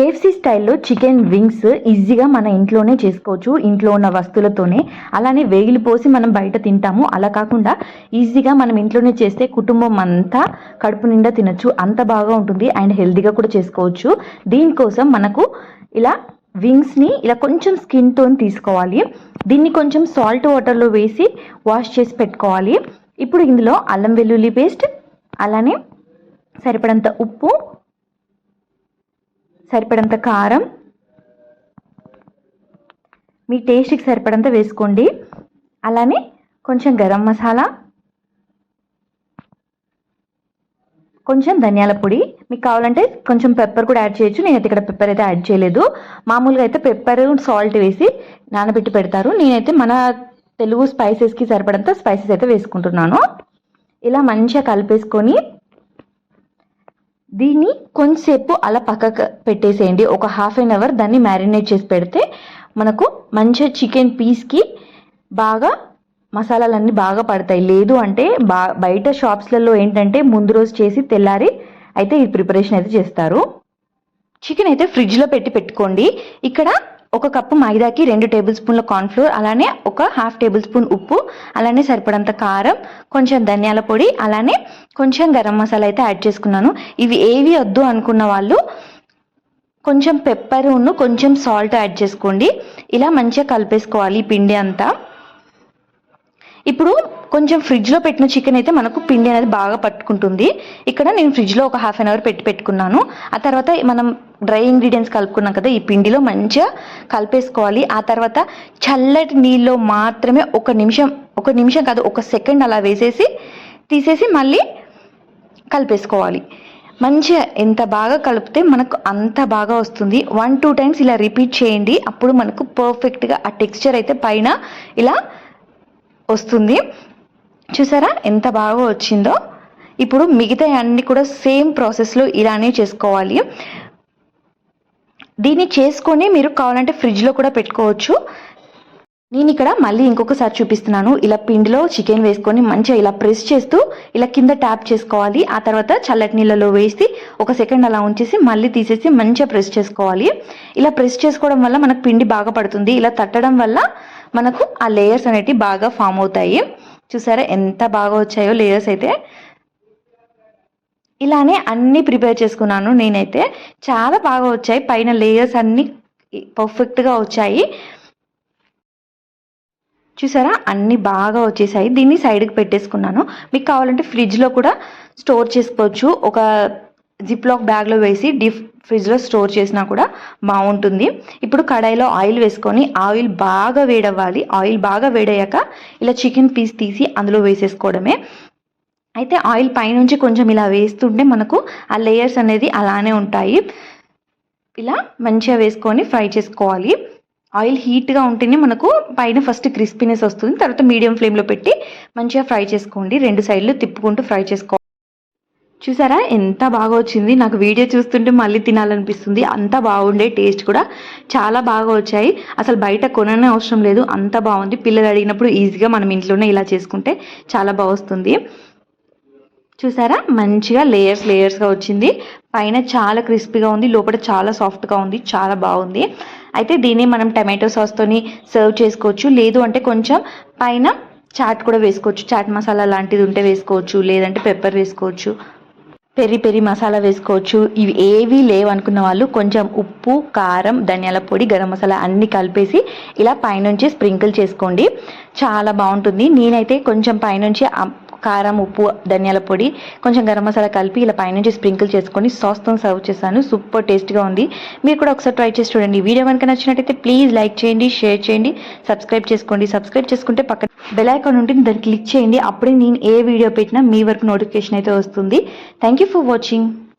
KFC స్టైల్లో chicken wings ఈజీగా మన ఇంట్లోనే చేసుకోవచ్చు ఇంట్లో ఉన్న వస్తువులతోనే. అలానే వేగిలి పోసి మనం బయట తింటాము. అలా కాకుండా ఈజీగా మనం ఇంట్లోనే చేస్తే కుటుంబం అంతా కడుపు నిండా తినచ్చు అంత బాగా ఉంటుంది అండ్ హెల్తీగా కూడా చేసుకోవచ్చు. దీనికోసం మనకు ఇలా వింగ్స్ని ఇలా కొంచెం స్కిన్తో తీసుకోవాలి. దీన్ని కొంచెం సాల్ట్ వాటర్లో వేసి వాష్ చేసి పెట్టుకోవాలి. ఇప్పుడు ఇందులో అల్లం వెల్లుల్లి పేస్ట్ అలానే సరిపడంత ఉప్పు సరిపడంత కారం. మీ టేస్ట్కి సరిపడంత వేసుకోండి. అలానే కొంచెం గరం మసాలా. కొంచెం ధనియాల పొడి. మీకు కావాలంటే కొంచెం పెప్పర్ కూడా యాడ్ చేయొచ్చు. నేనైతే ఇక్కడ పెప్పర్ అయితే యాడ్ చేయలేదు. మామూలుగా అయితే పెప్పర్ సాల్ట్ వేసి నానబెట్టి పెడతారు. నేనైతే మన తెలుగు స్పైసెస్కి సరిపడంత స్పైసెస్ అయితే వేసుకుంటున్నాను. ఇలా మంచిగా కలిపేసుకొని దీన్ని కొంచెంసేపు అలా పక్కకు పెట్టేసేయండి. ఒక హాఫ్ అన్ అవర్ దాన్ని మ్యారినేట్ చేసి పెడితే మనకు మంచిగా చికెన్ పీస్కి బాగా మసాలాలన్నీ బాగా పడతాయి. లేదు అంటే బా బయట షాప్స్లలో ఏంటంటే ముందు రోజు చేసి తెల్లారి అయితే ఈ ప్రిపరేషన్ అయితే చేస్తారు. చికెన్ అయితే ఫ్రిడ్జ్లో పెట్టి పెట్టుకోండి. ఇక్కడ ఒక కప్పు మైదాకి రెండు టేబుల్ స్పూన్ల కార్న్ఫ్లోర్ అలానే ఒక హాఫ్ టేబుల్ స్పూన్ ఉప్పు అలానే సరిపడంత కారం కొంచెం ధనియాల పొడి అలానే కొంచెం గరం మసాలా అయితే యాడ్ చేసుకున్నాను. ఇవి ఏవి వద్దు అనుకున్న వాళ్ళు కొంచెం పెప్పర్ కొంచెం సాల్ట్ యాడ్ చేసుకోండి. ఇలా మంచిగా కలిపేసుకోవాలి పిండి అంతా. ఇప్పుడు కొంచెం ఫ్రిడ్జ్లో పెట్టిన చికెన్ అయితే మనకు పిండి అనేది బాగా పట్టుకుంటుంది. ఇక్కడ నేను ఫ్రిడ్జ్లో ఒక హాఫ్ అన్ అవర్ పెట్టి పెట్టుకున్నాను. ఆ తర్వాత మనం డ్రై ఇంగ్రీడియంట్స్ కలుపుకున్నాం కదా ఈ పిండిలో మంచిగా కలిపేసుకోవాలి. ఆ తర్వాత చల్లటి నీళ్ళలో మాత్రమే ఒక నిమిషం ఒక నిమిషం కాదు ఒక సెకండ్ అలా వేసేసి తీసేసి మళ్ళీ కలిపేసుకోవాలి. మంచిగా ఎంత బాగా కలిపితే మనకు అంత బాగా వస్తుంది. వన్ టూ టైమ్స్ ఇలా రిపీట్ చేయండి. అప్పుడు మనకు పర్ఫెక్ట్గా ఆ టెక్స్చర్ అయితే పైన ఇలా వస్తుంది. చూసారా? ఎంత బాగా వచ్చిందో? ఇప్పుడు మిగతా అన్ని కూడా సేమ్ ప్రాసెస్లో ఇలానే చేసుకోవాలి. దీన్ని చేసుకొని మీరు కావాలంటే ఫ్రిడ్జ్లో కూడా పెట్టుకోవచ్చు. నేను ఇక్కడ మళ్ళీ ఇంకొకసారి చూపిస్తున్నాను. ఇలా పిండిలో చికెన్ వేసుకొని మంచిగా ఇలా ప్రెస్ చేస్తూ ఇలా కింద ట్యాప్ చేసుకోవాలి. ఆ తర్వాత చల్లటి నీళ్ళలో వేసి ఒక సెకండ్ అలా ఉంచేసి మళ్ళీ తీసేసి మంచిగా ప్రెస్ చేసుకోవాలి. ఇలా ప్రెస్ చేసుకోవడం వల్ల మనకు పిండి బాగా పడుతుంది. ఇలా తట్టడం వల్ల మనకు ఆ లేయర్స్ అనేటివి బాగా ఫామ్ అవుతాయి. చూసారా? ఎంత బాగా వచ్చాయో లేయర్స్ అయితే. ఇలానే అన్నీ ప్రిపేర్ చేసుకున్నాను నేనైతే. చాలా బాగా వచ్చాయి. పైన లేయర్స్ అన్నీ పర్ఫెక్ట్గా వచ్చాయి. చూసారా? అన్నీ బాగా వచ్చేసాయి. దీన్ని సైడ్కి పెట్టేసుకున్నాను. మీకు కావాలంటే ఫ్రిడ్జ్లో కూడా స్టోర్ చేసుకోవచ్చు. ఒక జిప్ లాక్ బ్యాగ్లో వేసి డీప్ ఫ్రిడ్జ్లో స్టోర్ చేసినా కూడా బాగుంటుంది. ఇప్పుడు కడాయిలో ఆయిల్ వేసుకొని ఆయిల్ బాగా వేడవ్వాలి. ఆయిల్ బాగా వేడయ్యాక ఇలా చికెన్ పీస్ తీసి అందులో వేసేసుకోవడమే. అయితే ఆయిల్ పైనుంచి కొంచెం ఇలా వేస్తుంటే మనకు ఆ లేయర్స్ అనేది అలానే ఉంటాయి. ఇలా మంచిగా వేసుకొని ఫ్రై చేసుకోవాలి. ఆయిల్ హీట్గా ఉంటేనే మనకు పైన ఫస్ట్ క్రిస్పీనెస్ వస్తుంది. తర్వాత మీడియం ఫ్లేమ్లో పెట్టి మంచిగా ఫ్రై చేసుకోండి. రెండు సైడ్లు తిప్పుకుంటూ ఫ్రై చేసుకోవాలి చూసారా? ఎంత బాగా వచ్చింది నాకు వీడియో చూస్తుంటే మళ్ళీ తినాలనిపిస్తుంది. అంత బాగుండే టేస్ట్ కూడా చాలా బాగా వచ్చాయి అసలు బయట కొననే అవసరం లేదు. అంత బాగుంది. పిల్లలు అడిగినప్పుడు ఈజీగా మనం ఇంట్లోనే ఇలా చేసుకుంటే చాలా బాగా వస్తుంది చూసారా? మంచిగా లేయర్స్ లేయర్స్గా వచ్చింది. పైన చాలా క్రిస్పీగా ఉంది. లోపల చాలా సాఫ్ట్గా ఉంది. చాలా బాగుంది. అయితే దీన్ని మనం టమాటో సాస్తోని సర్వ్ చేసుకోవచ్చు. లేదు అంటే కొంచెం పైన చాట్ కూడా వేసుకోవచ్చు. చాట్ మసాలా లాంటిది ఉంటే వేసుకోవచ్చు. లేదంటే పెప్పర్ వేసుకోవచ్చు. పెరి పెరి మసాలా వేసుకోవచ్చు. ఇవి ఏవి లేవు అనుకున్న వాళ్ళు కొంచెం ఉప్పు కారం ధనియాల పొడి గరం మసాలా అన్ని కలిపేసి ఇలా పైనుంచి స్ప్రింకిల్ చేసుకోండి. చాలా బాగుంటుంది. నేనైతే కొంచెం పైనుంచి కారం ఉప్పు ధనియాల పొడి కొంచెం గరం మసాలా కలిపి ఇలా పైనుంచి స్ప్రింకిల్ చేసుకొని సాస్తో సర్వ్ చేశాను. సూపర్ టేస్ట్గా ఉంది. మీరు కూడా ఒకసారి ట్రై చేసి చూడండి. వీడియో కనుక నచ్చినట్టయితే ప్లీజ్ లైక్ చేయండి షేర్ చేయండి సబ్స్క్రైబ్ చేసుకోండి. సబ్స్క్రైబ్ చేసుకుంటే పక్కన బెల్ ఐకాన్ ఉంటుంది దాన్ని క్లిక్ చేయండి. అప్పుడే నేను ఏ వీడియో పెట్టినా మీ వరకు నోటిఫికేషన్ అయితే వస్తుంది. Thank you for watching